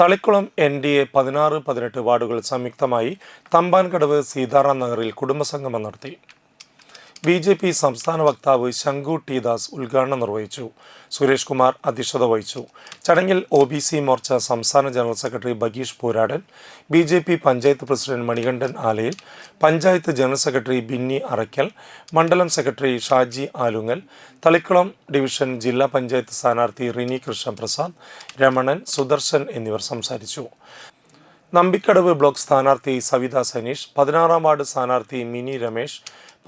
Thalikkulam N D A പതിനാറ് പതിനെട്ട് വാർഡുകൾ സംയുക്തമായി തമ്പാൻകടവ് സീതാറാം നഗറിൽ കുടുംബസംഗമം നടത്തി. ബി ജെ പി സംസ്ഥാന വക്താവ് ശങ്കു ടി ദാസ് ഉദ്ഘാടനം നിർവഹിച്ചു. സുരേഷ് കുമാർ അധ്യക്ഷത വഹിച്ചു. ചടങ്ങിൽ ഒ ബി സി മോർച്ച സംസ്ഥാന general secretary Bageesh Poradan B J P panchayat president Manikandan Alayil panchayat general secretary Binny Arakkal മണ്ഡലം സെക്രട്ടറി ഷാജി ആലുങ്ങൽ തളിക്കുളം ഡിവിഷൻ ജില്ലാ പഞ്ചായത്ത് സ്ഥാനാർത്ഥി റിനി കൃഷ്ണപ്രസാദ് രമണൻ സുദർശൻ എന്നിവർ സംസാരിച്ചു. നമ്പിക്കടവ് ബ്ലോക്ക് സ്ഥാനാർത്ഥി സവിത സനീഷ് പതിനാറാം വാർഡ് സ്ഥാനാർത്ഥി മിനി രമേശ്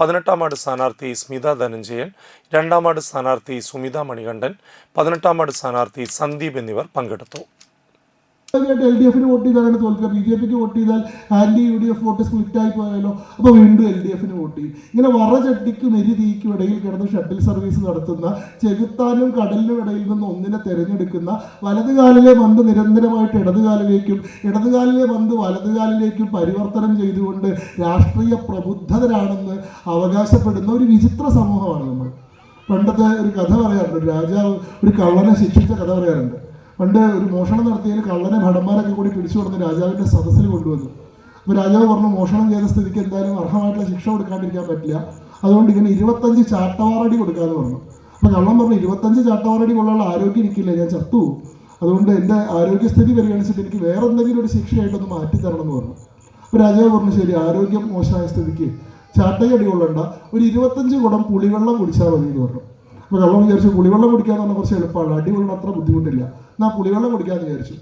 പതിനെട്ടാം വാർഡ് സ്ഥാനാർത്ഥി സ്മിത ധനഞ്ജയൻ രണ്ടാം വാർഡ് സ്ഥാനാർത്ഥി സുമിത മണികണ്ഠൻ പതിനെട്ടാം വാർഡ് സ്ഥാനാർത്ഥി സന്ദീപ് എന്നിവർ പങ്കെടുത്തു. ആയിട്ട് എൽ ഡി എഫിന് വോട്ട് ചെയ്താലാണ് തോൽക്കുക. ബി ജെ പിക്ക് വോട്ട് ചെയ്താൽ anti U D F vote split ആയി പോയാലോ? അപ്പോൾ വീണ്ടും എൽ ഡി എഫിന് വോട്ട് ചെയ്യും. ഇങ്ങനെ വറ ചട്ടിക്കും എരി തീക്കും ഇടയിൽ കിടന്ന് ഷട്ടിൽ സർവീസ് നടത്തുന്ന ചെകുത്താനും കടലിനും ഇടയിൽ നിന്ന് ഒന്നിനെ തിരഞ്ഞെടുക്കുന്ന വലതുകാലിലെ പന്ത് നിരന്തരമായിട്ട് ഇടതുകാലിലേക്കും ഇടതുകാലിലെ പന്ത് വലതുകാലിലേക്കും പരിവർത്തനം ചെയ്തുകൊണ്ട് രാഷ്ട്രീയ പ്രബുദ്ധതരാണെന്ന് അവകാശപ്പെടുന്ന ഒരു വിചിത്ര സമൂഹമാണ് നമ്മൾ. പണ്ടത്തെ ഒരു കഥ പറയാറുണ്ട്. രാജാവ് ഒരു കള്ളനെ ശിക്ഷിച്ച കഥ പറയാറുണ്ട്. പണ്ട് ഒരു മോഷണം നടത്തിയതിൽ കള്ളനെ ഭടന്മാരൊക്കെ കൂടി പിടിച്ചു കൊടുത്ത് രാജാവിന്റെ സദസ്സിൽ കൊണ്ടുവന്നു. അപ്പോൾ രാജാവ് പറഞ്ഞു മോഷണം ചെയ്ത സ്ഥിതിക്ക് എന്തായാലും അർഹമായിട്ടുള്ള ശിക്ഷ കൊടുക്കാണ്ടിരിക്കാൻ പറ്റില്ല. അതുകൊണ്ട് ഇങ്ങനെ ഇരുപത്തഞ്ച് ചാട്ടവാറടി കൊടുക്കാമെന്ന് പറഞ്ഞു. അപ്പോൾ കള്ളൻ പറഞ്ഞു ഇരുപത്തഞ്ച് ചാട്ടവാറടി കൊള്ളുള്ള ആരോഗ്യം എനിക്കില്ല ഞാൻ ചത്തു അതുകൊണ്ട് എന്റെ ആരോഗ്യസ്ഥിതി പരിഗണിച്ചിട്ട് എനിക്ക് വേറെ എന്തെങ്കിലും ഒരു ശിക്ഷയായിട്ടൊന്ന് മാറ്റി തരണം എന്ന് പറഞ്ഞു. അപ്പോൾ രാജാവ് പറഞ്ഞു ശരി ആരോഗ്യം മോശമായ സ്ഥിതിക്ക് ചാട്ടയടി കൊള്ളണ്ട. ഒരു ഇരുപത്തഞ്ച് കുടം പുളിവെള്ളം കുടിച്ചാൽ മതി എന്ന് പറഞ്ഞു. അപ്പോൾ കള്ളം വിചാരിച്ചു പുളിവെള്ളം കുടിക്കാന്ന് പറഞ്ഞാൽ കുറച്ച് എളുപ്പമാണ് അടി അത്ര ബുദ്ധിമുട്ടില്ല. എന്നാൽ പുളിവെള്ളം കുടിക്കാമെന്ന് വിചാരിച്ചു.